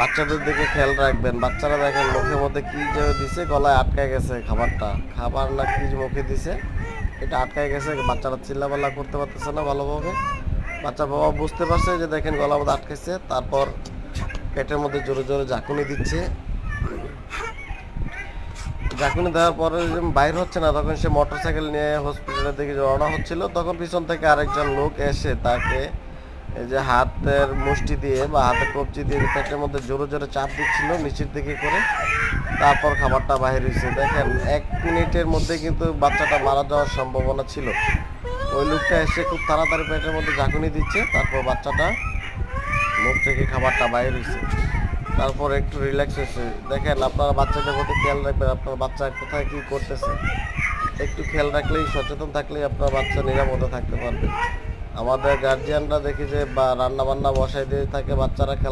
বাচ্চাদের দিকে খেয়াল রাখবেন, বাচ্চারা দেখেন মুখের মধ্যে কি যে দিছে, গলায় আটকায় গেছে খাবারটা। খাবার না কি মুখে দিছে, এটা আটকায় গেছে, বাচ্চারা চিল্লাপাল্লা করতে পারতেছে না ভালোভাবে। বাচ্চা বাবা বুঝতে পারছে যে দেখেন গলার মধ্যে আটকেছে তারপর পেটের মধ্যে জোরে জোরে ঝাঁকুনি দিচ্ছে। ঝাঁকুনি দেওয়ার পরে যখন বাইর হচ্ছে না, তখন সে মোটরসাইকেল নিয়ে হসপিটালের দিকে রওনা হচ্ছিল। তখন পিছন থেকে আরেকজন লোক এসে তাকে এই যে হাতের মুষ্টি দিয়ে বা হাতের কবজি দিয়ে পেটের মধ্যে জোরে জোরে চাপ দিচ্ছিল নিচের দিকে করে। তারপর খাবারটা বাহির হয়েছে। দেখেন, এক মিনিটের মধ্যে কিন্তু বাচ্চাটা মারা যাওয়ার সম্ভাবনা ছিল। ওই লোকটা এসে খুব তাড়াতাড়ি পেটের মধ্যে ঝাঁকুনি দিচ্ছে। তারপর বাচ্চাটা মুখ থেকে খাবারটা বাইর হয়েছে। তারপর একটু রিল্যাক্স হয়েছে। দেখেন, আপনারা বাচ্চাদের প্রতি খেয়াল রাখবেন, আপনার বাচ্চা কোথায় কী করতেছে। একটু খেয়াল রাখলেই সচেতন থাকলেই আপনার বাচ্চা নিরাপদে থাকতে পারবে। আমাদের গার্জিয়ানরা দেখি যে বা রান্না বান্না বসাই দিয়ে থাকে বাচ্চারা